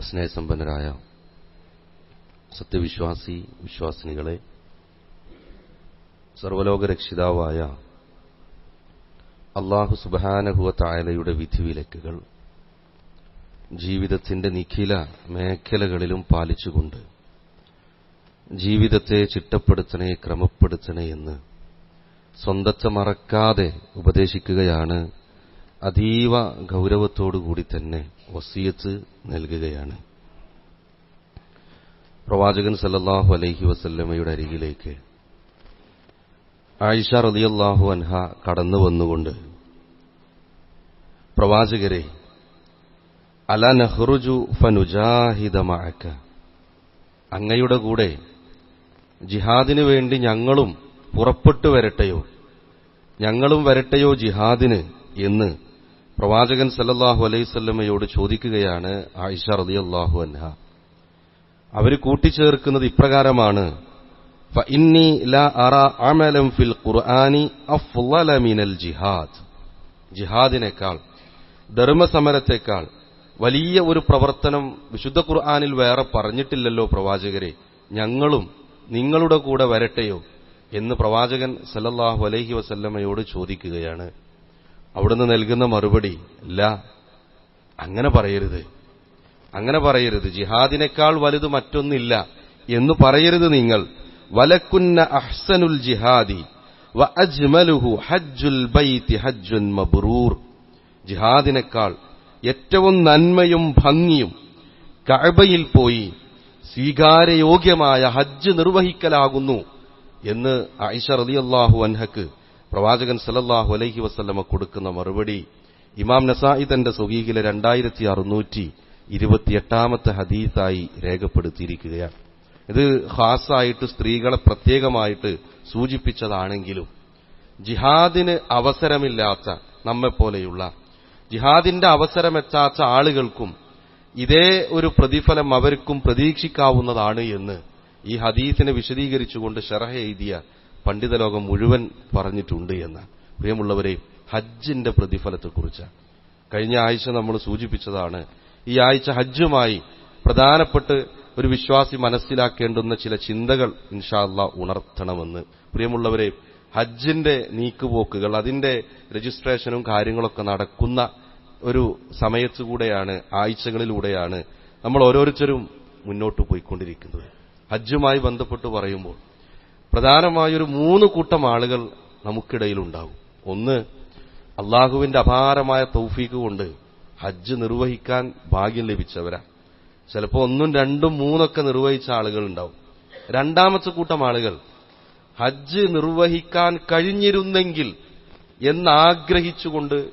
സ്നേഹസമ്പന്നരായ സത്യവിശ്വാസി വിശ്വാസിനികളെ സർവലോക രക്ഷിതാവായ അള്ളാഹു സുബാനഹുവ തായലയുടെ വിധിവിലക്കുകൾ ജീവിതത്തിന്റെ നിഖില മേഖലകളിലും പാലിച്ചുകൊണ്ട് ജീവിതത്തെ ചിട്ടപ്പെടുത്തണേ ക്രമപ്പെടുത്തണേ എന്ന് സ്വന്തത്തെ മറക്കാതെ ഉപദേശിക്കുകയാണ് അതീവ ഗൗരവത്തോടുകൂടി തന്നെ വസീയത്ത് നൽകുകയാണ്. പ്രവാചകൻ സല്ലാഹു അലൈഹി വസല്ലമ്മയുടെ അരികിലേക്ക് ആയിഷ റളിയല്ലാഹു അൻഹ കടന്നു വന്നുകൊണ്ട് പ്രവാചകരെ അല നെഹ്റുജു ഫനുജാഹിദ മഅക അങ്ങയുടെ കൂടെ ജിഹാദിനു വേണ്ടി ഞങ്ങളും പുറപ്പെട്ടു വരട്ടെയോ ഞങ്ങളും വരട്ടെയോ ജിഹാദിന് എന്ന് പ്രവാചകൻ സല്ലല്ലാഹു അലൈവല്ലമയോട് ചോദിക്കുകയാണ് ആയിഷ റളിയല്ലാഹു അൻഹ. അവർ കൂട്ടിച്ചേർക്കുന്നത് ഇപ്രകാരമാണ് ഫഇന്നി ലാ ഫിൽ ഖുർആനി അഫ്ളല മിനൽ ജിഹാദ്. ജിഹാദിനേക്കാൾ ധർമ്മസമരത്തെക്കാൾ വലിയ ഒരു പ്രവർത്തനം വിശുദ്ധ ഖുർആാനിൽ വേറെ പറഞ്ഞിട്ടില്ലല്ലോ പ്രവാചകരെ. ഞങ്ങളും നിങ്ങളുടെ കൂടെ വരട്ടെയോ എന്ന് പ്രവാചകൻ സല്ലല്ലാഹു അലൈഹി വസല്ലമയോട് ചോദിക്കുകയാണ്. അവിടുന്ന് നൽകുന്ന മറുപടി അല്ല അങ്ങനെ പറയരുത്. അങ്ങനെ പറയരുത്. ജിഹാദിനേക്കാൾ വലുത് മറ്റൊന്നില്ല എന്ന് പറയരുത് നിങ്ങൾ. വലക്കുന്ന അഹ്സനുൽ ജിഹാദി വ അജ്മലുഹു ഹജ്ജുൽ ഹജ്ജുൻ ജിഹാദിനേക്കാൾ ഏറ്റവും നന്മയും ഭംഗിയും കഅബയിൽ പോയി സ്വീകാര്യയോഗ്യമായ ഹജ്ജ് നിർവഹിക്കലാകുന്നു എന്ന് ആയിഷ റളിയല്ലാഹു അൻഹക്ക് പ്രവാചകൻ സലല്ലാഹു അലൈഹി വസല്ലമ കൊടുക്കുന്ന മറുപടി ഇമാം നസായി തന്റെ സുഗീഹിലെ രണ്ടായിരത്തി അറുന്നൂറ്റി ഇരുപത്തിയെട്ടാമത്തെ ഹദീസായി രേഖപ്പെടുത്തിയിരിക്കുകയാണ്. ഇത് ഖാസായിട്ട് സ്ത്രീകളെ പ്രത്യേകമായിട്ട് സൂചിപ്പിച്ചതാണെങ്കിലും ജിഹാദിന് അവസരമില്ലാത്ത നമ്മെപ്പോലെയുള്ള ജിഹാദിന്റെ അവസരമെത്താത്ത ആളുകൾക്കും ഇതേ ഒരു പ്രതിഫലം അവർക്കും പ്രതീക്ഷിക്കാവുന്നതാണ് എന്ന് ഈ ഹദീസിനെ വിശദീകരിച്ചുകൊണ്ട് ഷെറഹ എഴുതിയ പണ്ഡിതലോകം മുഴുവൻ പറഞ്ഞിട്ടുണ്ട് എന്ന്. പ്രിയമുള്ളവരെ ഹജ്ജിന്റെ പ്രതിഫലത്തെക്കുറിച്ച് കഴിഞ്ഞ ആഴ്ച നമ്മൾ സൂചിപ്പിച്ചതാണ് ഈ ആഴ്ച ഹജ്ജുമായി പ്രധാനപ്പെട്ട് ഒരു വിശ്വാസി മനസ്സിലാക്കേണ്ടുന്ന ചില ചിന്തകൾ ഇൻഷാല്ല ഉണർത്തണമെന്ന്. പ്രിയമുള്ളവരെ ഹജ്ജിന്റെ നീക്കുപോക്കുകൾ അതിന്റെ രജിസ്ട്രേഷനും കാര്യങ്ങളൊക്കെ നടക്കുന്ന ഒരു സമയത്തുകൂടെയാണ് ആഴ്ചകളിലൂടെയാണ് നമ്മൾ ഓരോരുത്തരും മുന്നോട്ട് പോയിക്കൊണ്ടിരിക്കുന്നത്. ഹജ്ജുമായി ബന്ധപ്പെട്ട് പറയുമ്പോൾ പ്രധാനമായൊരു മൂന്ന് കൂട്ടം ആളുകൾ നമുക്കിടയിലുണ്ടാവും ഒന്ന് അള്ളാഹുവിന്റെ അപാരമായ തൗഫീക്ക് കൊണ്ട് ഹജ്ജ് നിർവഹിക്കാൻ ഭാഗ്യം ലഭിച്ചവരാ. ചിലപ്പോൾ ഒന്നും രണ്ടും മൂന്നൊക്കെ നിർവഹിച്ച ആളുകൾ ഉണ്ടാവും രണ്ടാമത്തെ കൂട്ടം ആളുകൾ ഹജ്ജ് നിർവഹിക്കാൻ കഴിഞ്ഞിരുന്നെങ്കിൽ എന്നാഗ്രഹിച്ചുകൊണ്ട്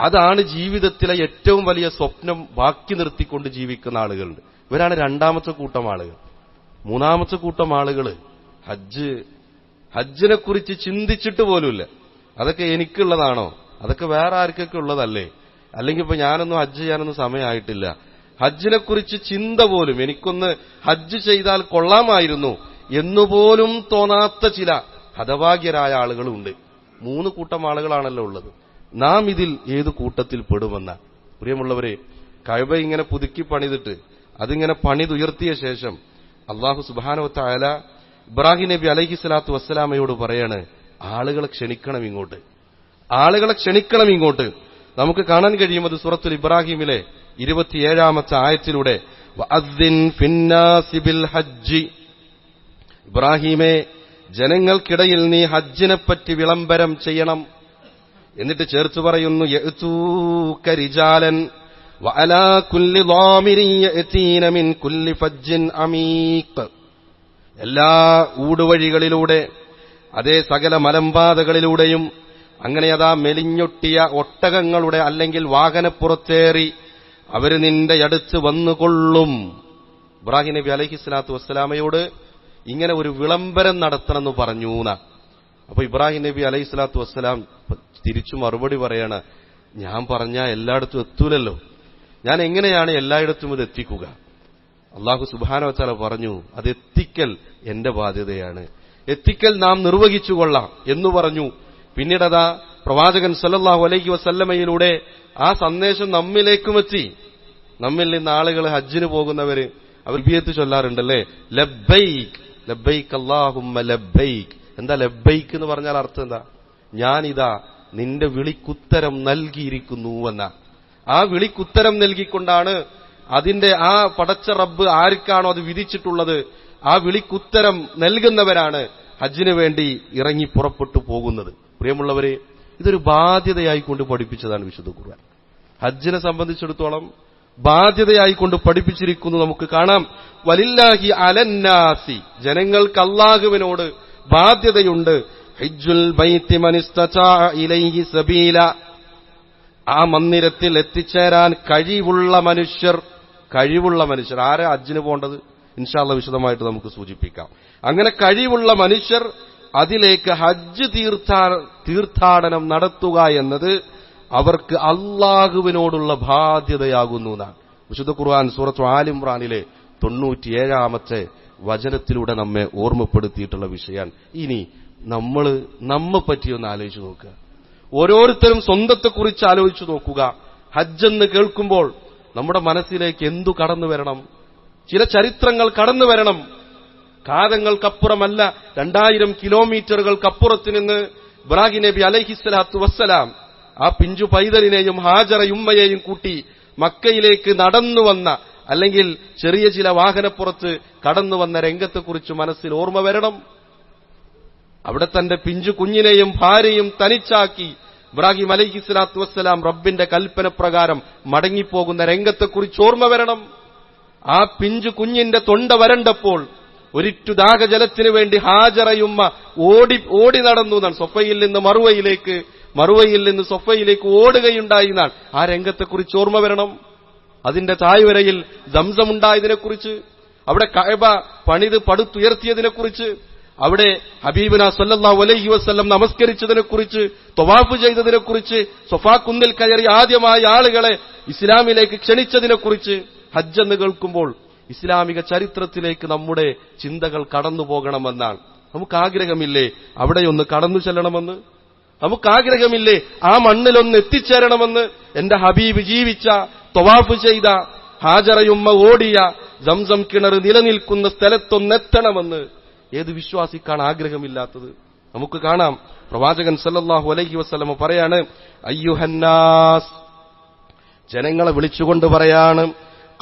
അതാണ് ജീവിതത്തിലെ ഏറ്റവും വലിയ സ്വപ്നം ബാക്കി നിർത്തിക്കൊണ്ട് ജീവിക്കുന്ന ആളുകളുണ്ട്. ഇവരാണ് രണ്ടാമത്തെ കൂട്ടം ആളുകൾ. മൂന്നാമത്തെ കൂട്ടം ആളുകൾ ഹജ്ജ് ഹജ്ജിനെ കുറിച്ച് ചിന്തിച്ചിട്ട് പോലുമില്ല. അതൊക്കെ എനിക്കുള്ളതാണോ? അതൊക്കെ വേറെ ആർക്കൊക്കെ ഉള്ളതല്ലേ? അല്ലെങ്കിൽ ഇപ്പൊ ഞാനൊന്നും ഹജ്ജ് ചെയ്യാനൊന്നും സമയമായിട്ടില്ല. ഹജ്ജിനെ കുറിച്ച് ചിന്ത പോലും എനിക്കൊന്ന് ഹജ്ജ് ചെയ്താൽ കൊള്ളാമായിരുന്നു എന്നുപോലും തോന്നാത്ത ചില ഹതഭാഗ്യരായ ആളുകളുണ്ട്. മൂന്ന് കൂട്ടം ആളുകളാണല്ലോ ഉള്ളത്. നാം ഇതിൽ ഏത് കൂട്ടത്തിൽ പെടുമെന്ന. പ്രിയമുള്ളവരെ കഴവ ഇങ്ങനെ പുതുക്കി പണിതിട്ട് അതിങ്ങനെ പണിതുയർത്തിയ ശേഷം അള്ളാഹു സുബാനവത്തായാല ഇബ്രാഹിം നബി അലഹി സ്വലാത്തു വസ്സലാമയോട് പറയാണ് ആളുകളെ ക്ഷണിക്കണം ഇങ്ങോട്ട്. ആളുകളെ ക്ഷണിക്കണം ഇങ്ങോട്ട്. നമുക്ക് കാണാൻ കഴിയും അത് സൂറത്തുൽ ഇബ്രാഹിമിലെ ഇരുപത്തിയേഴാമത്തെ ആയത്തിലൂടെ. ഇബ്രാഹിമെ ജനങ്ങൾക്കിടയിൽ നീ ഹജ്ജിനെപ്പറ്റി വിളംബരം ചെയ്യണം. എന്നിട്ട് ചേർത്ത് പറയുന്നു രിജാലൻ എല്ലാ ഊടുവഴികളിലൂടെ അതേ സകല മലമ്പാതകളിലൂടെയും അങ്ങനെ അതാ മെലിഞ്ഞൊട്ടിയ ഒട്ടകങ്ങളുടെ അല്ലെങ്കിൽ വാഹനപ്പുറത്തേറി അവർ നിന്റെ അടുത്ത് വന്നുകൊള്ളും. ഇബ്രാഹിം നബി അലഹി സ്വലാത്തു വസ്സലാമയോട് ഇങ്ങനെ ഒരു വിളംബരം നടത്തണമെന്ന് പറഞ്ഞു അപ്പൊ ഇബ്രാഹിം നബി അലൈഹി സ്വലാത്തു വസ്സലാം തിരിച്ചു മറുപടി പറയാണ് ഞാൻ പറഞ്ഞ എല്ലായിടത്തും എത്തൂലല്ലോ. ഞാൻ എങ്ങനെയാണ് എല്ലായിടത്തും ഇത് എത്തിക്കുക? അള്ളാഹു സുബാനോ വച്ചാല പറഞ്ഞു അത് എത്തിക്കൽ എന്റെ ബാധ്യതയാണ്. എത്തിക്കൽ നാം നിർവഹിച്ചുകൊള്ളാം എന്ന് പറഞ്ഞു. പിന്നീടതാ പ്രവാചകൻ സല്ലാഹു അലൈഹി വസല്ലമയിലൂടെ ആ സന്ദേശം നമ്മിലേക്കും എത്തി. നമ്മിൽ നിന്ന് ആളുകൾ ഹജ്ജിന് പോകുന്നവര് അവർ ബിയത്ത് ചൊല്ലാറുണ്ടല്ലേ? ലബ്ബൈക്ക് ലബ്ബൈക്ക് അല്ലാഹുമ്മ ലബ്ബൈക്ക് എന്താ ലബ്ബൈക്ക് എന്ന് പറഞ്ഞാൽ അർത്ഥം എന്താ? ഞാനിതാ നിന്റെ വിളിക്കുത്തരം നൽകിയിരിക്കുന്നു എന്ന. ആ വിളിക്കുത്തരം നൽകിക്കൊണ്ടാണ് അതിന്റെ ആ പടച്ച റബ്ബ് ആർക്കാണോ അത് വിധിച്ചിട്ടുള്ളത്? ആ വിളിക്കുത്തരം നൽകുന്നവരാണ് ഹജ്ജിനു വേണ്ടി ഇറങ്ങി പുറപ്പെട്ടു പോകുന്നത്. പ്രിയമുള്ളവരെ ഇതൊരു ബാധ്യതയായിക്കൊണ്ട് പഠിപ്പിച്ചതാണ് വിശുദ്ധ ഖുർആൻ. ഹജ്ജിനെ സംബന്ധിച്ചിടത്തോളം ബാധ്യതയായിക്കൊണ്ട് പഠിപ്പിച്ചിരിക്കുന്നു നമുക്ക് കാണാം. വലില്ലാഹി അലന്നാസി. ജനങ്ങൾക്ക് അള്ളാഹുവിനോട് ബാധ്യതയുണ്ട്. ഹിജുൽ ഇലൈഹി സബീല. ആ മന്ദിരത്തിൽ എത്തിച്ചേരാൻ കഴിവുള്ള മനുഷ്യർ കഴിവുള്ള മനുഷ്യർ. ആരാ ഹജ്ജിന് പോകേണ്ടത്? ഇൻഷാല്ല വിശദമായിട്ട് നമുക്ക് സൂചിപ്പിക്കാം. അങ്ങനെ കഴിവുള്ള മനുഷ്യർ അതിലേക്ക് ഹജ്ജ് തീർത്ഥാ തീർത്ഥാടനം നടത്തുക എന്നത് അവർക്ക് അള്ളാഹുവിനോടുള്ള ബാധ്യതയാകുന്നു എന്നാണ്. വിശുദ്ധ ഖുർആൻ സൂറത്ത് ആലിംറാനിലെ തൊണ്ണൂറ്റിയേഴാമത്തെ വചനത്തിലൂടെ നമ്മെ ഓർമ്മപ്പെടുത്തിയിട്ടുള്ള വിഷയമാണ്. ഇനി നമ്മൾ നമ്മെ പറ്റി ഒന്ന് ആലോചിച്ച് നോക്കുക. ഓരോരുത്തരും സ്വന്തത്തെക്കുറിച്ച് ആലോചിച്ചു നോക്കുക. ഹജ്ജെന്ന് കേൾക്കുമ്പോൾ നമ്മുടെ മനസ്സിലേക്ക് എന്തു കടന്നു വരണം? ചില ചരിത്രങ്ങൾ കടന്നു വരണം. കാലങ്ങൾക്കപ്പുറമല്ല രണ്ടായിരം കിലോമീറ്ററുകൾക്കപ്പുറത്ത് നിന്ന് ഇബ്രാഹിം നബി അലഹിസ്സലാത്തു വസ്സലാം ആ പിഞ്ചു പൈതലിനെയും ഹാജറയുമ്മയെയും കൂട്ടി മക്കയിലേക്ക് നടന്നു വന്ന അല്ലെങ്കിൽ ചെറിയ ചില വാഹനപ്പുറത്ത് കടന്നു വന്ന രംഗത്തെക്കുറിച്ച് മനസ്സിൽ ഓർമ്മ വരണം. അവിടെ തന്റെ പിഞ്ചു കുഞ്ഞിനെയും ഭാര്യയും തനിച്ചാക്കി ഇബ്രാഹിം അലൈഹി സ്വലാത്തു വസ്സലാം റബ്ബിന്റെ കൽപ്പന പ്രകാരം മടങ്ങിപ്പോകുന്ന രംഗത്തെക്കുറിച്ച് ഓർമ്മ വരണം. ആ പിഞ്ചു കുഞ്ഞിന്റെ തൊണ്ട വരണ്ടപ്പോൾ ഒരിറ്റു ദാഹജലത്തിനു വേണ്ടി ഹാജറയുമ്മ ഓടി ഓടി നടന്നു എന്നാണ്. സൊഫയിൽ നിന്ന് മറുവയിലേക്ക് മറുവയിൽ നിന്ന് സൊഫയിലേക്ക് ഓടുകയുണ്ടായി എന്നാണ്. ആ രംഗത്തെക്കുറിച്ച് ഓർമ്മ വരണം. അതിന്റെ തായ്വരയിൽ ദംസമുണ്ടായതിനെക്കുറിച്ച് അവിടെ കഴബ പണിത് പടുത്തുയർത്തിയതിനെക്കുറിച്ച് അവിടെ ഹബീബിന സല്ലല്ലാഹു അലൈഹി വസല്ലം നമസ്കരിച്ചതിനെക്കുറിച്ച് തൊവാഫ് ചെയ്തതിനെക്കുറിച്ച് സൊഫാ കുന്നിൽ കയറി ആദ്യമായി ആളുകളെ ഇസ്ലാമിലേക്ക് ക്ഷണിച്ചതിനെ കുറിച്ച് എന്ന് കേൾക്കുമ്പോൾ ഇസ്ലാമിക ചരിത്രത്തിലേക്ക് നമ്മുടെ ചിന്തകൾ കടന്നു പോകണമെന്നാണ്. നമുക്ക് ആഗ്രഹമില്ലേ അവിടെയൊന്ന് കടന്നു ചെല്ലണമെന്ന്? നമുക്ക് ആഗ്രഹമില്ലേ ആ മണ്ണിലൊന്ന് എത്തിച്ചേരണമെന്ന്? എന്റെ ഹബീബ് ജീവിച്ച തൊവാഫ് ചെയ്ത ഹാജറയുമ്മ ഓടിയ ജംസം കിണർ നിലനിൽക്കുന്ന സ്ഥലത്തൊന്നെത്തണമെന്ന് ഏത് വിശ്വാസിക്കാണ് ആഗ്രഹമില്ലാത്തത്? നമുക്ക് കാണാം. പ്രവാചകൻ സല്ലല്ലാഹു അലൈഹി വസ്ലമ പറയാണ് അയ്യുഹന്നാസ്. ജനങ്ങളെ വിളിച്ചുകൊണ്ട് പറയാണ്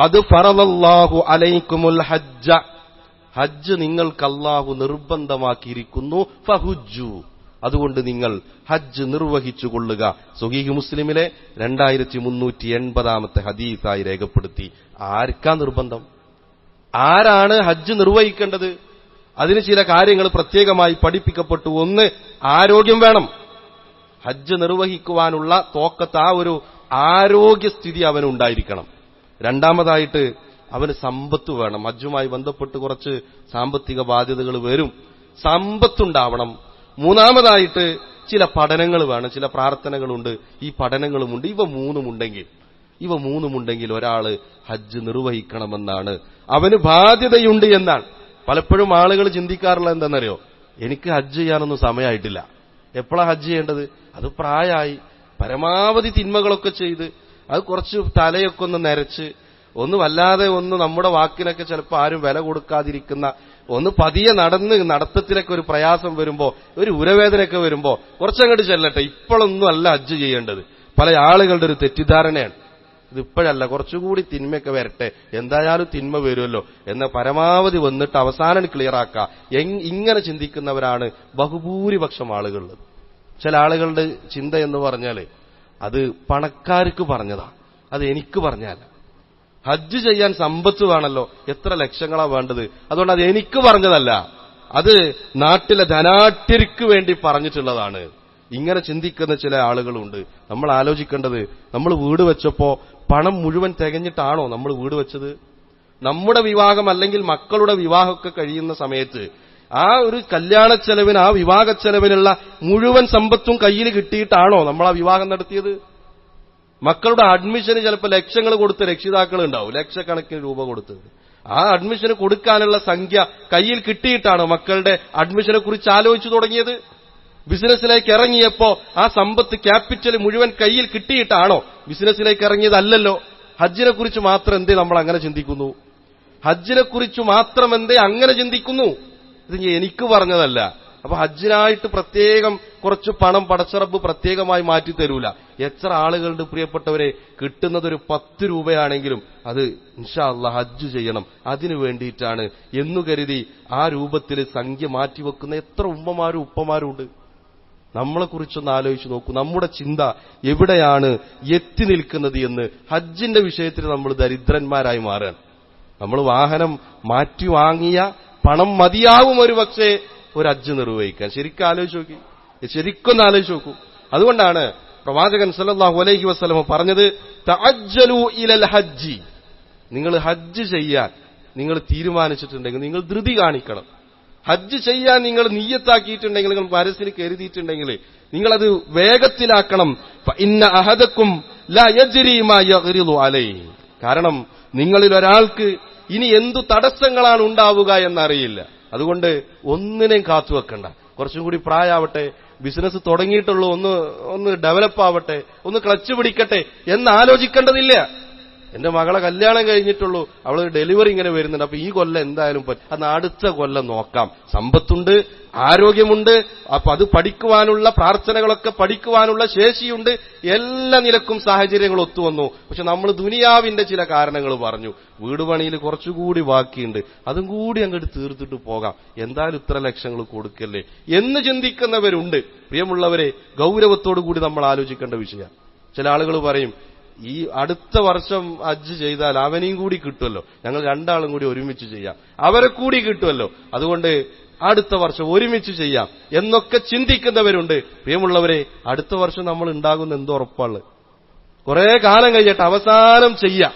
അത് ഫറലല്ലാഹു അലൈക്കുമുൽ ഹജ്ജ. ഹജ്ജ് നിങ്ങൾക്ക് അല്ലാഹു നിർബന്ധമാക്കിയിരിക്കുന്നു ഫഹുജു അതുകൊണ്ട് നിങ്ങൾ ഹജ്ജ് നിർവഹിച്ചു കൊള്ളുക സുഹീഹ് മുസ്ലിമിലെ രണ്ടായിരത്തി മുന്നൂറ്റി എൺപതാമത്തെ ഹദീസായി രേഖപ്പെടുത്തി. ആർക്കാ നിർബന്ധം? ആരാണ് ഹജ്ജ് നിർവഹിക്കേണ്ടത്? അതിന് ചില കാര്യങ്ങൾ പ്രത്യേകമായി പഠിപ്പിക്കപ്പെട്ടു. ഒന്ന് ആരോഗ്യം വേണം. ഹജ്ജ് നിർവഹിക്കുവാനുള്ള തോക്കത്ത് ആ ഒരു ആരോഗ്യസ്ഥിതി അവനുണ്ടായിരിക്കണം. രണ്ടാമതായിട്ട് അവന് സമ്പത്ത് വേണം. ഹജ്ജുമായി ബന്ധപ്പെട്ട് കുറച്ച് സാമ്പത്തിക ബാധ്യതകൾ വരും. സമ്പത്തുണ്ടാവണം. മൂന്നാമതായിട്ട് ചില പഠനങ്ങൾ വേണം. ചില പ്രാർത്ഥനകളുണ്ട്. ഈ പഠനങ്ങളുമുണ്ട്. ഇവ മൂന്നുമുണ്ടെങ്കിൽ ഇവ മൂന്നുമുണ്ടെങ്കിൽ ഒരാൾ ഹജ്ജ് നിർവഹിക്കണമെന്നാണ്. അവന് ബാധ്യതയുണ്ട് എന്നാണ്. പലപ്പോഴും ആളുകൾ ചിന്തിക്കാറുള്ള എന്താണെന്നറിയോ എനിക്ക് ഹജ്ജ് ചെയ്യാനൊന്നും സമയമായിട്ടില്ല എപ്പോഴാണ് ഹജ്ജ് ചെയ്യേണ്ടത്? അത് പ്രായമായി പരമാവധി തിന്മകളൊക്കെ ചെയ്ത് അത് കുറച്ച് തലയൊക്കെ ഒന്ന് നരച്ച് ഒന്ന് വല്ലാതെ ഒന്ന് നമ്മുടെ വാക്കിനൊക്കെ ചിലപ്പോൾ ആരും വില കൊടുക്കാതിരിക്കുന്ന ഒന്ന് പതിയെ നടന്ന് നടത്തത്തിലൊക്കെ ഒരു പ്രയാസം വരുമ്പോ ഒരു ഉരവേദനയൊക്കെ വരുമ്പോ കുറച്ചങ്ങോട്ട് ചെല്ലട്ടെ. ഇപ്പോഴൊന്നും അല്ല ഹജ്ജ് ചെയ്യേണ്ടത്. പല ആളുകളുടെ ഒരു തെറ്റിദ്ധാരണയാണ്. ഇത് ഇപ്പോഴല്ല കുറച്ചുകൂടി തിന്മയൊക്കെ വരട്ടെ. എന്തായാലും തിന്മ വരുമല്ലോ എന്ന പരമാവധി വന്നിട്ട് അവസാനം ക്ലിയർ ആക്കുക. ഇങ്ങനെ ചിന്തിക്കുന്നവരാണ് ബഹുഭൂരിപക്ഷം ആളുകളിൽ. ചില ആളുകളുടെ ചിന്ത എന്ന് പറഞ്ഞാൽ അത് പണക്കാർക്ക് പറഞ്ഞതാ. അത് എനിക്ക് പറഞ്ഞല്ല ഹജ്ജ് ചെയ്യാൻ സമ്പത്ത് വേണല്ലോ. എത്ര ലക്ഷങ്ങളാ വേണ്ടത്? അതുകൊണ്ട് അത് എനിക്ക് പറഞ്ഞതല്ല. അത് നാട്ടിലെ ധനാട്യർക്ക് വേണ്ടി പറഞ്ഞിട്ടുള്ളതാണ്. ഇങ്ങനെ ചിന്തിക്കുന്ന ചില ആളുകളുണ്ട്. നമ്മൾ ആലോചിക്കേണ്ടത് നമ്മൾ വീട് വെച്ചപ്പോ പണം മുഴുവൻ തികഞ്ഞിട്ടാണോ നമ്മൾ വീട് വെച്ചത്? നമ്മുടെ വിവാഹം അല്ലെങ്കിൽ മക്കളുടെ വിവാഹമൊക്കെ കഴിയുന്ന സമയത്ത് ആ ഒരു കല്യാണ ചെലവിന് ആ വിവാഹ ചെലവിനുള്ള മുഴുവൻ സമ്പത്തും കയ്യിൽ കിട്ടിയിട്ടാണോ നമ്മൾ ആ വിവാഹം നടത്തിയത്? മക്കളുടെ അഡ്മിഷന് ചിലപ്പോൾ ലക്ഷങ്ങൾ കൊടുത്ത് രക്ഷിതാക്കൾ ഉണ്ടാവും ലക്ഷക്കണക്കിന് രൂപ കൊടുത്തത് ആ അഡ്മിഷന് കൊടുക്കാനുള്ള സംഖ്യ കയ്യിൽ കിട്ടിയിട്ടാണോ മക്കളുടെ അഡ്മിഷനെ കുറിച്ച് ആലോചിച്ചു തുടങ്ങിയത്? ബിസിനസ്സിലേക്ക് ഇറങ്ങിയപ്പോ ആ സമ്പത്ത് ക്യാപിറ്റൽ മുഴുവൻ കയ്യിൽ കിട്ടിയിട്ടാണോ ബിസിനസ്സിലേക്ക് ഇറങ്ങിയതല്ലല്ലോ? ഹജ്ജിനെ കുറിച്ച് മാത്രം എന്തേ നമ്മൾ അങ്ങനെ ചിന്തിക്കുന്നു? ഹജ്ജിനെ കുറിച്ച് മാത്രം എന്തേ അങ്ങനെ ചിന്തിക്കുന്നു? ഇത് എനിക്ക് പറഞ്ഞതല്ല. അപ്പൊ ഹജ്ജിനായിട്ട് പ്രത്യേകം കുറച്ച് പണം പടച്ചറബ് പ്രത്യേകമായി മാറ്റി തരൂല. എത്ര ആളുകളുടെ പ്രിയപ്പെട്ടവരെ കിട്ടുന്നത് ഒരു പത്ത് രൂപയാണെങ്കിലും അത് ഇൻഷാ അല്ല ഹജ്ജ് ചെയ്യണം. അതിനു വേണ്ടിയിട്ടാണ് എന്നു കരുതി ആ രൂപത്തിൽ സംഖ്യ മാറ്റിവെക്കുന്ന എത്ര ഉമ്മമാരും ഉപ്പമാരും ഉണ്ട്. നമ്മളെ കുറിച്ചൊന്ന് ആലോചിച്ച് നോക്കൂ. നമ്മുടെ ചിന്ത എവിടെയാണ് എത്തി നിൽക്കുന്നത് എന്ന് ഹജ്ജിന്റെ വിഷയത്തിൽ നമ്മൾ ദരിദ്രന്മാരായി മാറുകയാണ്. നമ്മൾ വാഹനം മാറ്റി വാങ്ങിയ പണം മതിയാവും ഒരു പക്ഷേ ഒരു ഹജ്ജ് നിർവഹിക്കാൻ. ശരിക്കും ആലോചിച്ച് നോക്കി. ശരിക്കൊന്ന് ആലോചിച്ച് നോക്കൂ. അതുകൊണ്ടാണ് പ്രവാചകൻ സല്ലാഹു അലൈഹി വസ്ലമ പറഞ്ഞത് തഅജ്ജലു ഇലൽ ഹജ്ജി. നിങ്ങൾ ഹജ്ജ് ചെയ്യാൻ നിങ്ങൾ തീരുമാനിച്ചിട്ടുണ്ടെങ്കിൽ നിങ്ങൾ ധൃതി കാണിക്കണം. ഹജ്ജ് ചെയ്യാൻ നിങ്ങൾ നീയത്താക്കിയിട്ടുണ്ടെങ്കിൽ നിങ്ങൾ മനസ്സിൽ കരുതിയിട്ടുണ്ടെങ്കിൽ നിങ്ങളത് വേഗത്തിലാക്കണം. ഇന്ന അഹദക്കും ലാ യജ്രി മാ യഗ്രിദു അലൈഹി. കാരണം നിങ്ങളിൽ ഒരാൾക്ക് ഇനി എന്തു തടസ്സങ്ങളാണ് ഉണ്ടാവുക എന്നറിയില്ല. അതുകൊണ്ട് ഒന്നിനെയും കാത്തു വെക്കണ്ട. കുറച്ചും കൂടി പ്രായാവട്ടെ ബിസിനസ് തുടങ്ങിയിട്ടുള്ളൂ ഒന്ന് ഒന്ന് ഡെവലപ്പ് ആവട്ടെ ഒന്ന് ക്ലച്ച് പിടിക്കട്ടെ എന്ന് ആലോചിക്കേണ്ടതില്ല. എന്റെ മകളെ കല്യാണം കഴിഞ്ഞിട്ടുള്ളൂ. അവൾ ഡെലിവറി ഇങ്ങനെ വരുന്നുണ്ട്. അപ്പൊ ഈ കൊല്ലം എന്തായാലും അന്ന് അടുത്ത കൊല്ലം നോക്കാം. സമ്പത്തുണ്ട് ആരോഗ്യമുണ്ട് അപ്പൊ അത് പഠിക്കുവാനുള്ള പ്രാർത്ഥനകളൊക്കെ പഠിക്കുവാനുള്ള ശേഷിയുണ്ട്. എല്ലാ നിലക്കും സാഹചര്യങ്ങൾ ഒത്തുവന്നു. പക്ഷെ നമ്മൾ ദുനിയാവിന്റെ ചില കാരണങ്ങൾ പറഞ്ഞു. വീട് പണിയിൽ കുറച്ചുകൂടി ബാക്കിയുണ്ട്. അതും കൂടി അങ്ങോട്ട് തീർത്തിട്ട് പോകാം. എന്തായാലും ഇത്ര ലക്ഷങ്ങൾ കൊടുക്കല്ലേ? എന്ന് ചിന്തിക്കുന്നവരുണ്ട്. പ്രിയമുള്ളവരെ ഗൗരവത്തോടു കൂടി നമ്മൾ ആലോചിക്കേണ്ട വിഷയം. ചില ആളുകൾ പറയും ഈ അടുത്ത വർഷം ഹജ്ജ് ചെയ്താൽ അവനെയും കൂടി കിട്ടുമല്ലോ. ഞങ്ങൾ രണ്ടാളും കൂടി ഒരുമിച്ച് ചെയ്യാം. അവരെ കൂടി കിട്ടുമല്ലോ. അതുകൊണ്ട് അടുത്ത വർഷം ഒരുമിച്ച് ചെയ്യാം എന്നൊക്കെ ചിന്തിക്കുന്നവരുണ്ട്. പ്രിയമുള്ളവരെ അടുത്ത വർഷം നമ്മൾ ഉണ്ടാകുന്ന എന്തോ ഉറപ്പാണ്? കുറെ കാലം കഴിഞ്ഞിട്ട് അവസാനം ചെയ്യാം.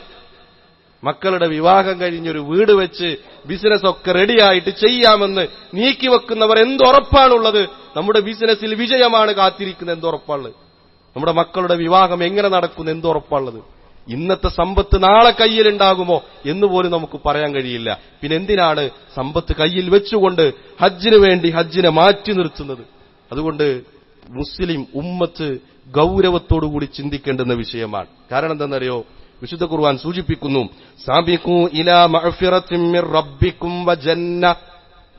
മക്കളുടെ വിവാഹം കഴിഞ്ഞൊരു വീട് വെച്ച് ബിസിനസ് ഒക്കെ റെഡിയായിട്ട് ചെയ്യാമെന്ന് നീക്കി വെക്കുന്നവർ എന്തുറപ്പാണുള്ളത് നമ്മുടെ ബിസിനസ്സിൽ വിജയമാണ് കാത്തിരിക്കുന്നത്. എന്തുറപ്പാണുള്ളത് നമ്മുടെ മക്കളുടെ വിവാഹം എങ്ങനെ നടക്കുന്നു എന്തുറപ്പാണുള്ളത് ഇന്നത്തെ സമ്പത്ത് നാളെ കയ്യിലുണ്ടാകുമോ എന്ന് പോലും നമുക്ക് പറയാൻ കഴിയില്ല. പിന്നെ എന്തിനാണ് സമ്പത്ത് കയ്യിൽ വെച്ചുകൊണ്ട് ഹജ്ജിന് വേണ്ടി ഹജ്ജിനെ മാറ്റി നിർത്തുന്നത്? അതുകൊണ്ട് മുസ്ലിം ഉമ്മത്ത് ഗൗരവത്തോടുകൂടി ചിന്തിക്കേണ്ടുന്ന വിഷയമാണ്. കാരണം എന്തെന്നറിയോ വിശുദ്ധ കുർവാൻ സൂചിപ്പിക്കുന്നു ഇലാ റബ്ബിക്കും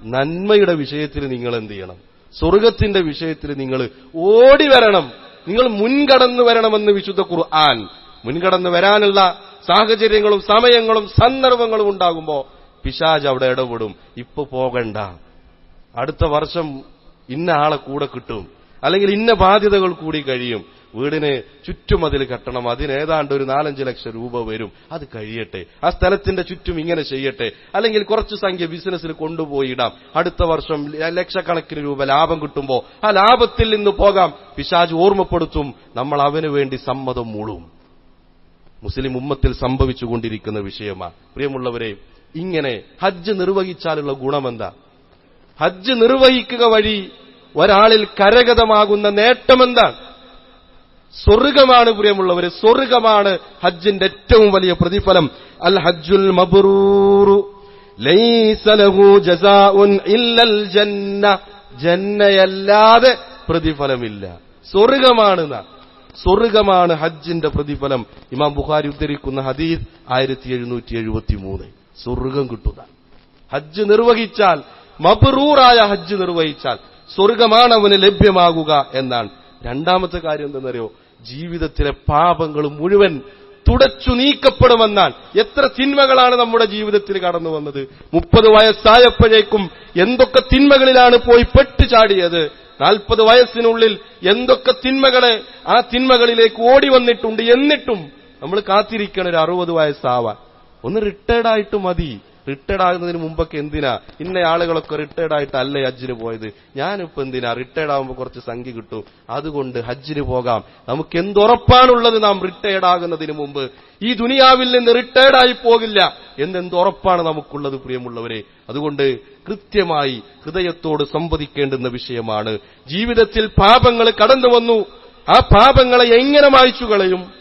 നന്മയുടെ വിഷയത്തിൽ നിങ്ങൾ എന്ത് ചെയ്യണം? സ്വർഗത്തിന്റെ വിഷയത്തിൽ നിങ്ങൾ ഓടി വരണം. നിങ്ങൾ മുൻകടന്നു വരണമെന്ന് വിശുദ്ധ ഖുർആൻ. മുൻകടന്നു വരാനുള്ള സാഹചര്യങ്ങളും സമയങ്ങളും സന്ദർഭങ്ങളും ഉണ്ടാകുമ്പോ പിശാജ് അവിടെ ഇടപെടും. ഇപ്പൊ പോകണ്ട. അടുത്ത വർഷം ഇന്ന ആളെ കൂടെ കിട്ടും. അല്ലെങ്കിൽ ഇന്ന ബാധ്യതകൾ കൂടി കഴിയും. വീടിന് ചുറ്റുമതിൽ കെട്ടണം. അതിനേതാണ്ട് ഒരു നാലഞ്ച് ലക്ഷം രൂപ വരും. അത് കഴിയട്ടെ. ആ സ്ഥലത്തിന്റെ ചുറ്റും ഇങ്ങനെ ചെയ്യട്ടെ. അല്ലെങ്കിൽ കുറച്ച് സംഖ്യ ബിസിനസ്സിൽ കൊണ്ടുപോയിടാം. അടുത്ത വർഷം ലക്ഷക്കണക്കിന് രൂപ ലാഭം കിട്ടുമ്പോൾ ആ ലാഭത്തിൽ നിന്ന് പോകാം. പിശാജ് ഓർമ്മപ്പെടുത്തും. നമ്മൾ അവന് വേണ്ടി സമ്മതം മൂളും. മുസ്ലിം ഉമ്മത്തിൽ സംഭവിച്ചുകൊണ്ടിരിക്കുന്ന വിഷയമാ. പ്രിയമുള്ളവരെ ഇങ്ങനെ ഹജ്ജ് നിർവഹിച്ചാലുള്ള ഗുണമെന്താ? ഹജ്ജ് നിർവഹിക്കുക വഴി ഒരാളിൽ കരഗതമാകുന്ന നേട്ടമെന്താണ്? സ്വർഗമാണ് പ്രിയമുള്ളവര് സ്വർഗമാണ് ഹജ്ജിന്റെ ഏറ്റവും വലിയ പ്രതിഫലം. അൽ ഹജ്ജുൽ മബുറൂറു ലൈസ ലഹു ജസാഉൻ ഇല്ലൽ ജന്ന ജന്നയല്ലാതെ പ്രതിഫലമില്ല. സ്വർഗമാണ്. സ്വർഗമാണ് ഹജ്ജിന്റെ പ്രതിഫലം. ഇമാം ബുഖാരി ഉദ്ധരിക്കുന്ന ഹദീസ് ആയിരത്തി എഴുന്നൂറ്റി എഴുപത്തി മൂന്ന് സ്വർഗം കിട്ടുക ഹജ്ജ് നിർവഹിച്ചാൽ മബറൂറായ ഹജ്ജ് നിർവഹിച്ചാൽ സ്വർഗമാണ് അവന് ലഭ്യമാകുക എന്നാണ്. രണ്ടാമത്തെ കാര്യം എന്തെന്നറിയോ? ജീവിതത്തിലെ പാപങ്ങൾ മുഴുവൻ തുടച്ചു നീക്കപ്പെടുമെന്നാൽ എത്ര തിന്മകളാണ് നമ്മുടെ ജീവിതത്തിൽ കടന്നു വന്നത്. മുപ്പത് വയസ്സായപ്പോഴേക്കും എന്തൊക്കെ തിന്മകളിലാണ് പോയി പെട്ടുചാടിയത് നാൽപ്പത് വയസ്സിനുള്ളിൽ എന്തൊക്കെ തിന്മകളെ ആ തിന്മകളിലേക്ക് ഓടി വന്നിട്ടുണ്ട് എന്നിട്ടും നമ്മൾ കാത്തിരിക്കണം ഒരു അറുപത് വയസ്സാവാൻ. ഒന്ന് റിട്ടയർഡായിട്ട് മതി. റിട്ടയർഡ് ആകുന്നതിന് മുമ്പൊക്കെ എന്തിനാ? ഇന്ന ആളുകളൊക്കെ റിട്ടയർഡ് ആയിട്ടല്ലേ ഹജ്ജിന് പോയത്? ഞാനിപ്പോ എന്തിനാ? റിട്ടയർഡ് ആകുമ്പോൾ കുറച്ച് സംഖ്യ കിട്ടും. അതുകൊണ്ട് ഹജ്ജിന് പോകാം. നമുക്ക് എന്തുറപ്പാണുള്ളത് നാം റിട്ടയർഡ് ആകുന്നതിന് മുമ്പ്? ഈ ദുനിയാവിൽ നിന്ന് റിട്ടയർഡ് ആയി പോകില്ല. എന്നെന്തുറപ്പാണ് നമുക്കുള്ളത് പ്രിയമുള്ളവരെ? അതുകൊണ്ട് കൃത്യമായി ഹൃദയത്തോട് സംവദിക്കേണ്ടുന്ന വിഷയമാണ്. ജീവിതത്തിൽ പാപങ്ങൾ കടന്നു വന്നു. ആ പാപങ്ങളെ എങ്ങനെ മായ്ച്ചു കളയും?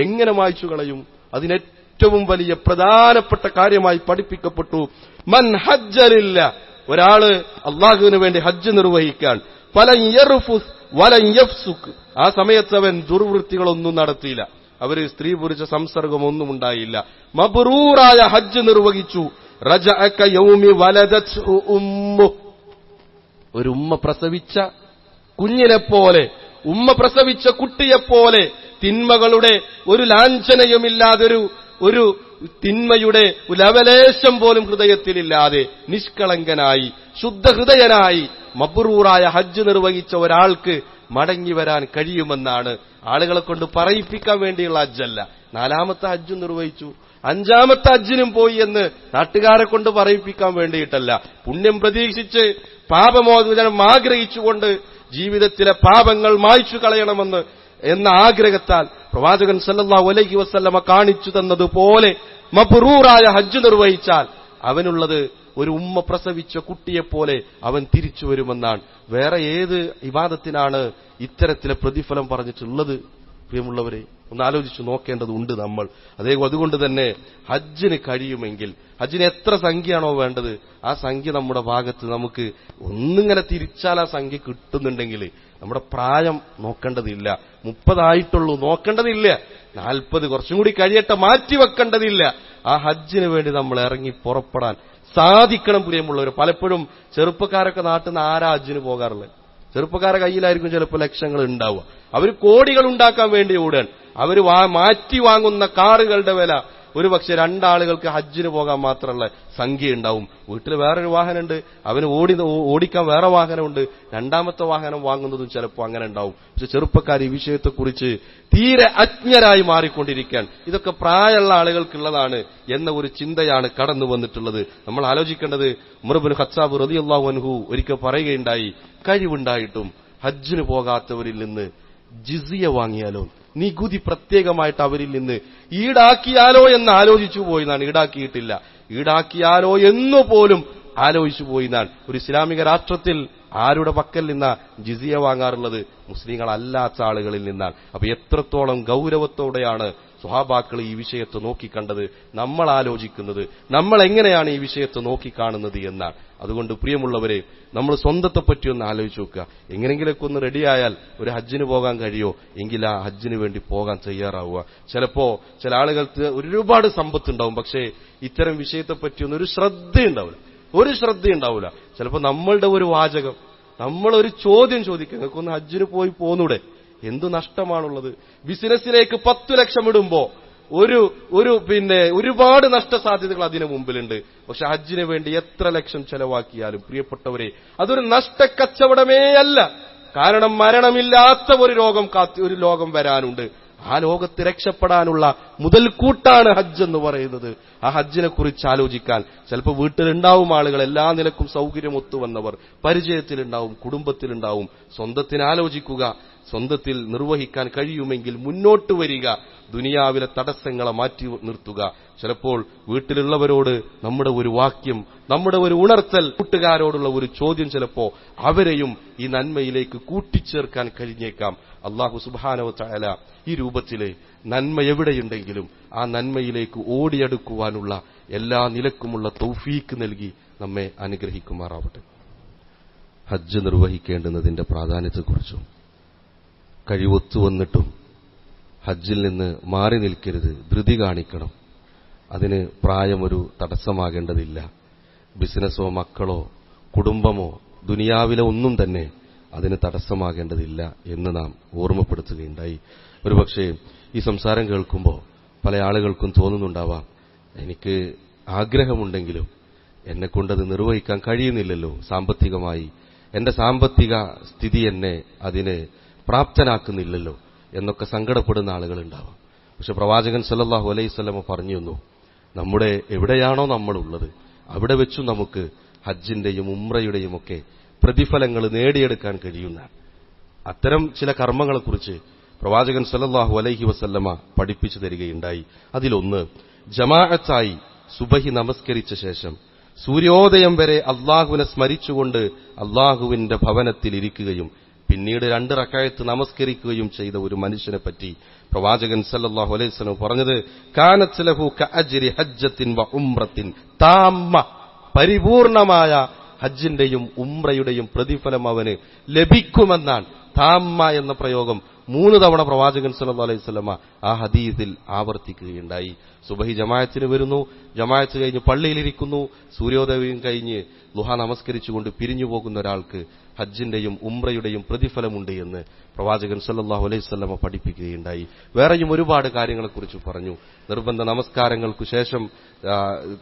എങ്ങനെ മായ്ച്ചു കളയും? അതിനെ ഏറ്റവും വലിയ പ്രധാനപ്പെട്ട കാര്യമായി പഠിപ്പിക്കപ്പെട്ടു. മൻ ഹജ്ജലില്ല. ഒരാൾ അള്ളാഹുവിന് വേണ്ടി ഹജ്ജ് നിർവഹിക്കാൻ. പല യർഫുസ് വല യഫ്സുക്ക് ആ സമയത്ത് അവൻ ദുർവൃത്തികളൊന്നും നടത്തിയില്ല. അവർ സ്ത്രീ പുരുഷ സംസർഗമൊന്നും ഉണ്ടായില്ല. മബറൂറായ ഹജ്ജ് നിർവഹിച്ചു. റജഅക യൗമി വലദത് ഉമ്മു ഒരു ഉമ്മ പ്രസവിച്ച കുഞ്ഞിനെ പോലെ ഉമ്മ പ്രസവിച്ച കുട്ടിയെപ്പോലെ തിന്മകളുടെ ഒരു ലാഞ്ചനയുമില്ലാതൊരു ഒരു തിന്മയുടെ ലവലേശം പോലും ഹൃദയത്തിലില്ലാതെ നിഷ്കളങ്കനായി ശുദ്ധഹൃദയനായി മബ്രൂറായ ഹജ്ജ് നിർവഹിച്ച ഒരാൾക്ക് മടങ്ങി വരാൻ കഴിയുമെന്നാണ് ആളുകളെ കൊണ്ട് പറയിപ്പിക്കാൻ വേണ്ടിയുള്ള ഹജ്ജല്ല. നാലാമത്തെ ഹജ്ജ് നിർവഹിച്ചു. അഞ്ചാമത്തെ ഹജ്ജിനും പോയി എന്ന് നാട്ടുകാരെ കൊണ്ട് പറയിപ്പിക്കാൻ വേണ്ടിയിട്ടല്ല. പുണ്യം പ്രതീക്ഷിച്ച് പാപമോചനം ആഗ്രഹിച്ചുകൊണ്ട് ജീവിതത്തിലെ പാപങ്ങൾ മായ്ച്ചു കളയണമെന്ന് എന്ന ആഗ്രഹത്താൽ പ്രവാചകൻ സല്ലാ അലൈഹി വസല്ലമ കാണിച്ചു തന്നതുപോലെ മബ്റൂറായ ഹജ്ജ് നിർവഹിച്ചാൽ അവനുള്ളത് ഒരു ഉമ്മ പ്രസവിച്ച കുട്ടിയെപ്പോലെ അവൻ തിരിച്ചു വരുമെന്നാണ്. വേറെ ഏത് വിവാദത്തിനാണ് ഇത്തരത്തിലെ പ്രതിഫലം പറഞ്ഞിട്ടുള്ളത്? പ്രിയമുള്ളവരെ ഒന്ന് ആലോചിച്ച് നോക്കേണ്ടതുണ്ട് നമ്മൾ. അതേ അതുകൊണ്ട് തന്നെ ഹജ്ജിന് കഴിയുമെങ്കിൽ ഹജ്ജിന് എത്ര സംഖ്യയാണോ വേണ്ടത് ആ സംഖ്യ നമ്മുടെ ഭാഗത്ത് നമുക്ക് ഒന്നിങ്ങനെ തിരിച്ചാൽ ആ സംഖ്യ കിട്ടുന്നുണ്ടെങ്കിൽ നമ്മുടെ പ്രായം നോക്കേണ്ടതില്ല. മുപ്പതായിട്ടുള്ളൂ നോക്കേണ്ടതില്ല. നാൽപ്പത് കുറച്ചും കൂടി കഴിയട്ടെ മാറ്റി വെക്കേണ്ടതില്ല. ആ ഹജ്ജിന് വേണ്ടി നമ്മൾ ഇറങ്ങി പുറപ്പെടാൻ സാധിക്കണം പ്രിയമുള്ളവർ പലപ്പോഴും ചെറുപ്പക്കാരൊക്കെ നാട്ടിൽ നിന്ന് ആരാ ഹജ്ജിന് പോകാറുള്ളത്? ചെറുപ്പക്കാരുടെ കയ്യിലായിരിക്കും ചിലപ്പോൾ ലക്ഷങ്ങൾ ഉണ്ടാവുക. അവർ കോടികൾ ഉണ്ടാക്കാൻ വേണ്ടി ഓടുകയാണ്. അവർ മാറ്റി വാങ്ങുന്ന കാറുകളുടെ വില ഒരു പക്ഷെ രണ്ടാളുകൾക്ക് ഹജ്ജിന് പോകാൻ മാത്രമുള്ള സംഖ്യ ഉണ്ടാവും. വീട്ടിൽ വേറൊരു വാഹനമുണ്ട്. അവന് ഓടി ഓടിക്കാൻ വേറെ വാഹനമുണ്ട്. രണ്ടാമത്തെ വാഹനം വാങ്ങുന്നതും ചിലപ്പോൾ അങ്ങനെ ഉണ്ടാവും. പക്ഷെ ചെറുപ്പക്കാർ ഈ വിഷയത്തെക്കുറിച്ച് തീരെ അജ്ഞരായി മാറിക്കൊണ്ടിരിക്കാൻ ഇതൊക്കെ പ്രായമുള്ള ആളുകൾക്കുള്ളതാണ് എന്ന ഒരു ചിന്തയാണ് കടന്നു വന്നിട്ടുള്ളത്. നമ്മൾ ആലോചിക്കേണ്ടത് മുറബുൻ ഹസാബ് റതിയല്ലാഹു അൻഹു ഒരിക്കൽ പറയുകയുണ്ടായി കഴിവുണ്ടായിട്ടും ഹജ്ജിന് പോകാത്തവരിൽ നിന്ന് ജിസിയ വാങ്ങിയാലോ? നികുതി പ്രത്യേകമായിട്ട് അവരിൽ നിന്ന് ഈടാക്കിയാലോ എന്ന് ആലോചിച്ചു പോയിന്നാണ് ഈടാക്കിയിട്ടില്ല. ഈടാക്കിയാലോ എന്നു പോലും ആലോചിച്ചു പോയിന്നാണ് ഒരു ഇസ്ലാമിക രാഷ്ട്രത്തിൽ ആരുടെ പക്കൽ നിന്നാ ജിസിയ വാങ്ങാറുള്ളത്? മുസ്ലിങ്ങളല്ലാത്ത ആളുകളിൽ നിന്നാണ്. അപ്പൊ എത്രത്തോളം ഗൗരവത്തോടെയാണ് സ്വഹാബാക്കൾ ഈ വിഷയത്തെ നോക്കിക്കണ്ടത് നമ്മൾ ആലോചിക്കുന്നത് നമ്മൾ എങ്ങനെയാണ് ഈ വിഷയത്തെ നോക്കിക്കാണുന്നത് എന്നാണ്. അതുകൊണ്ട് പ്രിയമുള്ളവരെ നമ്മൾ സ്വന്തത്തെ പറ്റി ഒന്ന് ആലോചിച്ച് നോക്കുക. എങ്ങനെങ്കിലൊക്കെ ഒന്ന് റെഡിയായാൽ ഒരു ഹജ്ജിന് പോകാൻ കഴിയോ? എങ്കിൽ ആ ഹജ്ജിന് വേണ്ടി പോകാൻ തയ്യാറാവുക. ചിലപ്പോ ചില ആളുകൾക്ക് ഒരുപാട് സമ്പത്തുണ്ടാവും പക്ഷേ ഇത്തരം വിഷയത്തെ പറ്റിയൊന്നും ഒരു ശ്രദ്ധയുണ്ടാവില്ല. ഒരു ശ്രദ്ധയുണ്ടാവില്ല. ചിലപ്പോ നമ്മളുടെ ഒരു വാചകം നമ്മളൊരു ചോദ്യം ചോദിക്കുക നിങ്ങൾക്കൊന്ന് ഹജ്ജിന് പോയി പോന്നൂടെ? എന്തു നഷ്ടമാണുള്ളത്? ബിസിനസ്സിലേക്ക് പത്തു ലക്ഷം ഇടുമ്പോ ഒരു ഒരു പിന്നെ ഒരുപാട് നഷ്ടസാധ്യതകൾ അതിന് മുമ്പിലുണ്ട്. പക്ഷെ ഹജ്ജിന് വേണ്ടി എത്ര ലക്ഷം ചെലവാക്കിയാലും പ്രിയപ്പെട്ടവരെ അതൊരു നഷ്ടക്കച്ചവടമേ അല്ല. കാരണം മരണമില്ലാത്ത ഒരു രോഗം കാത്തി ഒരു ലോകം വരാനുണ്ട്. ആ ലോകത്ത് രക്ഷപ്പെടാനുള്ള മുതൽക്കൂട്ടാണ് ഹജ്ജ് എന്ന് പറയുന്നത്. ആ ഹജ്ജിനെ കുറിച്ച് ആലോചിക്കാൻ ചിലപ്പോൾ വീട്ടിലുണ്ടാവും ആളുകൾ എല്ലാ നിലക്കും സൗകര്യം ഒത്തുവന്നവർ പരിചയത്തിലുണ്ടാവും കുടുംബത്തിലുണ്ടാവും. സ്വന്തത്തിന് ആലോചിക്കുക. സ്വന്തത്തിൽ നിർവഹിക്കാൻ കഴിയുമെങ്കിൽ മുന്നോട്ട് വരിക. ദുനിയാവിലെ തടസ്സങ്ങളെ മാറ്റി നിർത്തുക. ചിലപ്പോൾ വീട്ടിലുള്ളവരോട് നമ്മുടെ ഒരു വാക്യം നമ്മുടെ ഒരു ഉണർത്തൽ കൂട്ടുകാരോടുള്ള ഒരു ചോദ്യം ചിലപ്പോ അവരെയും ഈ നന്മയിലേക്ക് കൂട്ടിച്ചേർക്കാൻ കഴിഞ്ഞേക്കാം. അള്ളാഹു സുബാനവ ചായാല ഈ രൂപത്തിലെ നന്മ എവിടെയുണ്ടെങ്കിലും ആ നന്മയിലേക്ക് ഓടിയെടുക്കുവാനുള്ള എല്ലാ നിലക്കുമുള്ള തൗഫീക്ക് നൽകി നമ്മെ അനുഗ്രഹിക്കുമാറാവട്ടെ. ഹജ്ജ് നിർവഹിക്കേണ്ടുന്നതിന്റെ പ്രാധാന്യത്തെക്കുറിച്ചും കഴിവൊത്തു വന്നിട്ടും ഹജ്ജിൽ നിന്ന് മാറി നിൽക്കരുത് ധൃതി കാണിക്കണം. അതിന് പ്രായമൊരു തടസ്സമാകേണ്ടതില്ല. ബിസിനസ്സോ മക്കളോ കുടുംബമോ ദുനിയാവിലെ ഒന്നും തന്നെ അതിന് തടസ്സമാകേണ്ടതില്ല എന്ന് നാം ഓർമ്മപ്പെടുത്തുകയുണ്ടായി. ഒരുപക്ഷെ ഈ സംസാരം കേൾക്കുമ്പോൾ പല ആളുകൾക്കും തോന്നുന്നുണ്ടാവാം എനിക്ക് ആഗ്രഹമുണ്ടെങ്കിലും എന്നെക്കൊണ്ടത് നിർവഹിക്കാൻ കഴിയുന്നില്ലല്ലോ. സാമ്പത്തികമായി എന്റെ സാമ്പത്തിക സ്ഥിതി എന്നെ അതിന് പ്രാപ്തനാക്കുന്നില്ലല്ലോ എന്നൊക്കെ സങ്കടപ്പെടുന്ന ആളുകളുണ്ടാവാം. പക്ഷെ പ്രവാചകൻ സല്ലാഹു അലൈഹി പറഞ്ഞു തന്നു നമ്മുടെ എവിടെയാണോ നമ്മളുള്ളത് അവിടെ വെച്ചു നമുക്ക് ഹജ്ജിന്റെയും ഉമ്രയുടെയും ഒക്കെ പ്രതിഫലങ്ങൾ നേടിയെടുക്കാൻ കഴിയുന്ന അത്തരം ചില കർമ്മങ്ങളെക്കുറിച്ച് പ്രവാചകൻ സല്ലാഹു അലൈഹി വസല്ലമ പഠിപ്പിച്ചു തരികയുണ്ടായി. അതിലൊന്ന് ജമാഅത്തായി സുബഹി നമസ്കരിച്ച ശേഷം സൂര്യോദയം വരെ അള്ളാഹുവിനെ സ്മരിച്ചുകൊണ്ട് അള്ളാഹുവിന്റെ ഭവനത്തിൽ ഇരിക്കുകയും പിന്നീട് രണ്ട് റക്കായത്ത് നമസ്കരിക്കുകയും ചെയ്ത ഒരു മനുഷ്യനെ പറ്റി പ്രവാചകൻ സല്ലാഹു അലൈഹി പറഞ്ഞത് കാനച്ചലഹു കഅജിരി ഹജ്ജത്തിൻ വ ഉംറത്തിൻ. താമ പരിപൂർണമായ ഹജ്ജിന്റെയും ഉംറയുടെയും പ്രതിഫലം അവന് ലഭിക്കുമെന്നാണ്. താമ്മ എന്ന പ്രയോഗം മൂന്ന് തവണ പ്രവാചകൻ സല്ലു അലൈഹി വസല്ലമ ആ ഹദീസിൽ ആവർത്തിക്കുകയുണ്ടായി. സുബഹി ജമായത്തിന് വരുന്നു ജമായത്ത് കഴിഞ്ഞ് പള്ളിയിലിരിക്കുന്നു സൂര്യോദയം കഴിഞ്ഞ് ലുഹ നമസ്കരിച്ചുകൊണ്ട് പിരിഞ്ഞു പോകുന്ന ഒരാൾക്ക് ഹജ്ജിന്റെയും ഉംറയുടെയും പ്രതിഫലമുണ്ട് എന്ന് പ്രവാചകൻ സല്ലാഹു അലൈഹി വസല്ലമ പഠിപ്പിക്കുകയുണ്ടായി. വേറെയും ഒരുപാട് കാര്യങ്ങളെക്കുറിച്ച് പറഞ്ഞു. നിർബന്ധ നമസ്കാരങ്ങൾക്കു ശേഷം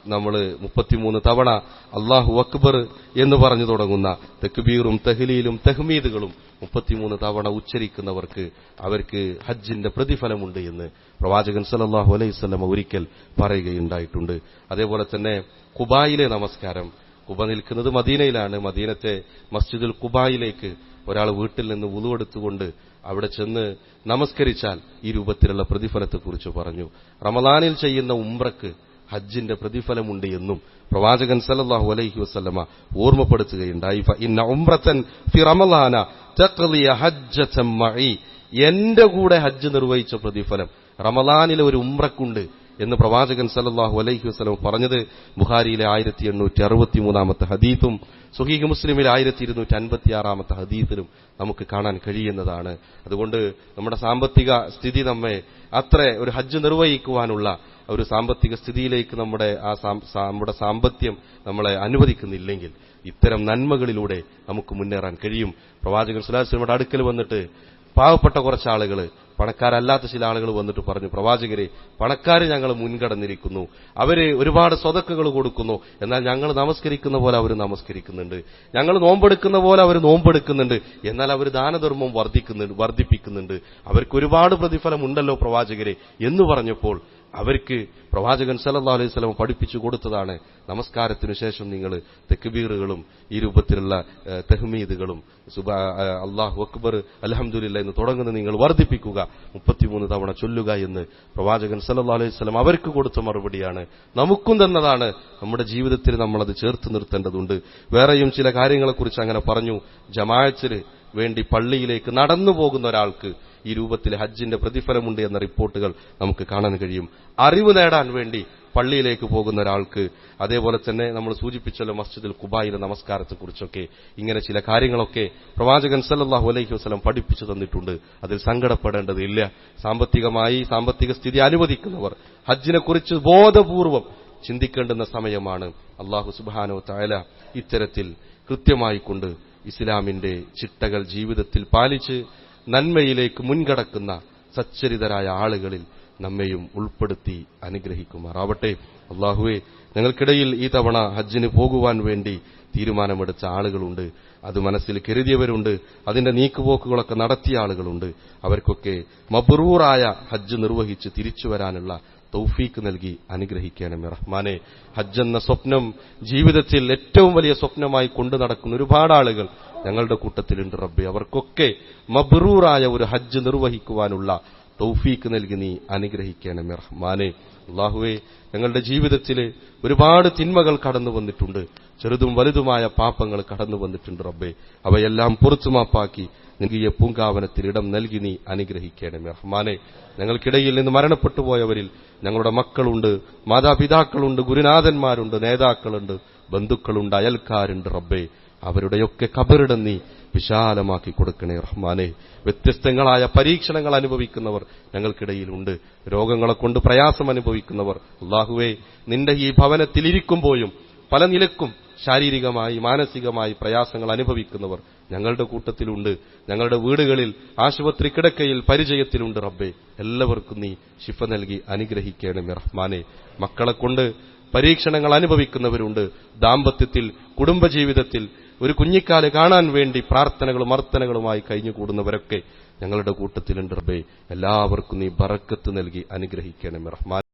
നമ്മൾ മുപ്പത്തിമൂന്ന് തവണ അള്ളാഹു അക്ബർ എന്ന് പറഞ്ഞു തുടങ്ങുന്ന തെക്കുബീറും തെഹ്ലീലും തെഹ്മീദുകളും മുപ്പത്തിമൂന്ന് തവണ ഉച്ചരിക്കുന്നവർക്ക് അവർക്ക് ഹജ്ജിന്റെ പ്രതിഫലമുണ്ട് എന്ന് പ്രവാചകൻ സല്ലാഹു അലൈഹി വസല്ലമ ഒരിക്കൽ പറയുകയുണ്ടായിട്ടുണ്ട്. അതേപോലെ തന്നെ കുബായിലെ നമസ്കാരം കുബ നിൽക്കുന്നത് മദീനയിലാണ്. മദീനത്തെ മസ്ജിദുൽ കുബായിലേക്ക് ഒരാൾ വീട്ടിൽ നിന്ന് ഉളുവെടുത്തുകൊണ്ട് അവിടെ ചെന്ന് നമസ്കരിച്ചാൽ ഈ രൂപത്തിലുള്ള പ്രതിഫലത്തെക്കുറിച്ച് പറഞ്ഞു. റമദാനിൽ ചെയ്യുന്ന ഉംറക്ക് ഹജ്ജിന്റെ പ്രതിഫലമുണ്ട് എന്നും പ്രവാചകൻ സല്ലല്ലാഹു അലൈഹി വസല്ലമ ഓർമ്മപ്പെടുത്തുകയുണ്ടായി. ഇന്ന ഉംറത്തൻ ഫി റമളാന തഖ്ലിയ ഹജ്ജതൻ മഈ. എന്റെ കൂടെ ഹജ്ജ് നിർവഹിച്ച പ്രതിഫലം റമദാനിലെ ഒരു ഉംറക്കുണ്ട്. എന്ന് പ്രവാചകൻ സല്ലാഹു അലൈഹി വസ്ലം പറഞ്ഞത് ബുഹാരിയിലെ ആയിരത്തി എണ്ണൂറ്റി അറുപത്തി മൂന്നാമത്തെ ഹദീത്തും സുഹീഖ് മുസ്ലിമിലെ ആയിരത്തി ഇരുന്നൂറ്റി അൻപത്തി ആറാമത്തെ ഹദീത്തിലും നമുക്ക് കാണാൻ കഴിയുന്നതാണ്. അതുകൊണ്ട് നമ്മുടെ സാമ്പത്തിക സ്ഥിതി നമ്മെ അത്ര ഒരു ഹജ്ജ് നിർവഹിക്കുവാനുള്ള ഒരു സാമ്പത്തിക സ്ഥിതിയിലേക്ക് നമ്മുടെ ആ നമ്മുടെ സാമ്പത്യം നമ്മളെ അനുവദിക്കുന്നില്ലെങ്കിൽ ഇത്തരം നന്മകളിലൂടെ നമുക്ക് മുന്നേറാൻ കഴിയും. പ്രവാചകൻ സുലാസ്ലമിയുടെ അടുക്കൽ വന്നിട്ട് പാവപ്പെട്ട കുറച്ച് ആളുകൾ പണക്കാരല്ലാത്ത ചില ആളുകൾ വന്നിട്ട് പറഞ്ഞു പ്രവാചകരെ പണക്കാർ ഞങ്ങൾ മുൻകടന്നിരിക്കുന്നു. അവർ ഒരുപാട് സ്വതക്കുകൾ കൊടുക്കുന്നു. എന്നാൽ ഞങ്ങൾ നമസ്കരിക്കുന്ന പോലെ അവർ നമസ്കരിക്കുന്നുണ്ട്. ഞങ്ങൾ നോമ്പെടുക്കുന്ന പോലെ അവർ നോമ്പെടുക്കുന്നുണ്ട്. എന്നാൽ അവർ ദാനധർമ്മം വർദ്ധിക്കുന്നുണ്ട് വർദ്ധിപ്പിക്കുന്നുണ്ട്. അവർക്ക് ഒരുപാട് പ്രതിഫലം ഉണ്ടല്ലോ പ്രവാചകരെ എന്ന് പറഞ്ഞപ്പോൾ അവർക്ക് പ്രവാചകൻ സല്ലാ അലൈഹി സ്വലം പഠിപ്പിച്ചു കൊടുത്തതാണ്. നമസ്കാരത്തിനു ശേഷം നിങ്ങൾ തെക്കുബീറുകളും ഈ രൂപത്തിലുള്ള തെഹ്മീദുകളും അള്ളാഹു അക്ബർ അലഹമുല്ല എന്ന് തുടങ്ങുന്ന നിങ്ങൾ വർദ്ധിപ്പിക്കുക. മുപ്പത്തിമൂന്ന് തവണ ചൊല്ലുക എന്ന് പ്രവാചകൻ സല്ലാ അലൈഹി സ്വലം അവർക്ക് കൊടുത്ത മറുപടിയാണ്. നമുക്കും തന്നതാണ്. നമ്മുടെ ജീവിതത്തിൽ നമ്മളത് ചേർത്ത് നിർത്തേണ്ടതുണ്ട്. വേറെയും ചില കാര്യങ്ങളെക്കുറിച്ച് അങ്ങനെ പറഞ്ഞു. ജമാഅത്തിന് വേണ്ടി പള്ളിയിലേക്ക് നടന്നു പോകുന്ന ഒരാൾക്ക് ഈ രൂപത്തിൽ ഹജ്ജിന്റെ പ്രതിഫലമുണ്ട് എന്ന റിപ്പോർട്ടുകൾ നമുക്ക് കാണാൻ കഴിയും. അറിവ് നേടാൻ വേണ്ടി പള്ളിയിലേക്ക് പോകുന്ന ഒരാൾക്ക് അതേപോലെ തന്നെ നമ്മൾ സൂചിപ്പിച്ചല്ലോ മസ്ജിദിൽ കുബായിലെ നമസ്കാരത്തെക്കുറിച്ചൊക്കെ ഇങ്ങനെ ചില കാര്യങ്ങളൊക്കെ പ്രവാചകൻ സല്ലാഹു അലൈഹി വസ്ലം പഠിപ്പിച്ചു തന്നിട്ടുണ്ട്. അതിൽ സങ്കടപ്പെടേണ്ടതില്ല. സാമ്പത്തികമായി സാമ്പത്തിക സ്ഥിതി അനുവദിക്കുന്നവർ ഹജ്ജിനെക്കുറിച്ച് ബോധപൂർവം ചിന്തിക്കേണ്ടുന്ന സമയമാണ്. അള്ളാഹു സുബാനോ തായാല ഇത്തരത്തിൽ കൃത്യമായി കൊണ്ട് ഇസ്ലാമിന്റെ ചിട്ടകൾ ജീവിതത്തിൽ പാലിച്ച് നന്മയിലേക്ക് മുൻകടക്കുന്ന സച്ചരിതരായ ആളുകളിൽ നമ്മയും ഉൾപ്പെടുത്തി അനുഗ്രഹിക്കുമാറാവട്ടെ. അള്ളാഹുവെ ഞങ്ങൾക്കിടയിൽ ഈ തവണ ഹജ്ജിന് പോകുവാൻ വേണ്ടി തീരുമാനമെടുത്ത ആളുകളുണ്ട്. അത് മനസ്സിൽ കരുതിയവരുണ്ട്. അതിന്റെ നീക്കുപോക്കുകളൊക്കെ നടത്തിയ ആളുകളുണ്ട്. അവർക്കൊക്കെ മബ്രൂറായ ഹജ്ജ് നിർവഹിച്ച് തിരിച്ചു വരാനുള്ള തൗഫീക്ക് നൽകി അനുഗ്രഹിക്കണമേ റഹ്മാനെ. ഹജ്ജ് എന്ന സ്വപ്നം ജീവിതത്തിൽ ഏറ്റവും വലിയ സ്വപ്നമായി കൊണ്ടു നടക്കുന്ന ഒരുപാട് ആളുകൾ ഞങ്ങളുടെ കൂട്ടത്തിലുണ്ട് റബ്ബെ. അവർക്കൊക്കെ മബ്രൂറായ ഒരു ഹജ്ജ് നിർവഹിക്കുവാനുള്ള തൗഫീക്ക് നൽകി നീ അനുഗ്രഹിക്കണമേ റഹ്മാനെ. അള്ളാഹുവെ ഞങ്ങളുടെ ജീവിതത്തിൽ ഒരുപാട് തിന്മകൾ കടന്നു വന്നിട്ടുണ്ട്. ചെറുതും വലുതുമായ പാപങ്ങൾ കടന്നു വന്നിട്ടുണ്ട് റബ്ബെ. അവയെല്ലാം പുറത്തുമാപ്പാക്കി നൽകിയ പൂങ്കാവനത്തിൽ ഇടം നൽകി നീ അനുഗ്രഹിക്കണമേ. റഹ്മാനെ ഞങ്ങൾക്കിടയിൽ നിന്ന് മരണപ്പെട്ടുപോയവരിൽ ഞങ്ങളുടെ മക്കളുണ്ട് മാതാപിതാക്കളുണ്ട് ഗുരുനാഥന്മാരുണ്ട് നേതാക്കളുണ്ട് ബന്ധുക്കളുണ്ട് അയൽക്കാരുണ്ട് റബ്ബേ. അവരുടെയൊക്കെ കബറിടം നീ വിശാലമാക്കി കൊടുക്കണേ റഹ്മാനെ. വ്യത്യസ്തങ്ങളായ പരീക്ഷണങ്ങൾ അനുഭവിക്കുന്നവർ ഞങ്ങൾക്കിടയിലുണ്ട് രോഗങ്ങളെ കൊണ്ട് പ്രയാസം അനുഭവിക്കുന്നവർ. അള്ളാഹുവേ നിന്റെ ഈ ഭവനത്തിലിരിക്കുമ്പോഴും പല നിലക്കും ശാരീരികമായി മാനസികമായി പ്രയാസങ്ങൾ അനുഭവിക്കുന്നവർ ഞങ്ങളുടെ കൂട്ടത്തിലുണ്ട്. ഞങ്ങളുടെ വീടുകളിൽ ആശുപത്രി കിടക്കയിൽ പരിചയത്തിലുണ്ട് റബ്ബെ. എല്ലാവർക്കും നീ ശിഫ നൽകി അനുഗ്രഹിക്കണമേ റഹ്മാനെ. മക്കളെ കൊണ്ട് പരീക്ഷണങ്ങൾ അനുഭവിക്കുന്നവരുണ്ട്. ദാമ്പത്യത്തിൽ കുടുംബജീവിതത്തിൽ ഒരു കുഞ്ഞിക്കാൽ കാണാൻ വേണ്ടി പ്രാർത്ഥനകളും അർത്ഥനകളുമായി കഴിഞ്ഞുകൂടുന്നവരൊക്കെ ഞങ്ങളുടെ കൂട്ടത്തിലുണ്ട് റബ്ബെ. എല്ലാവർക്കും നീ ബറക്കത്ത് നൽകി അനുഗ്രഹിക്കണമേ റഹ്മാൻ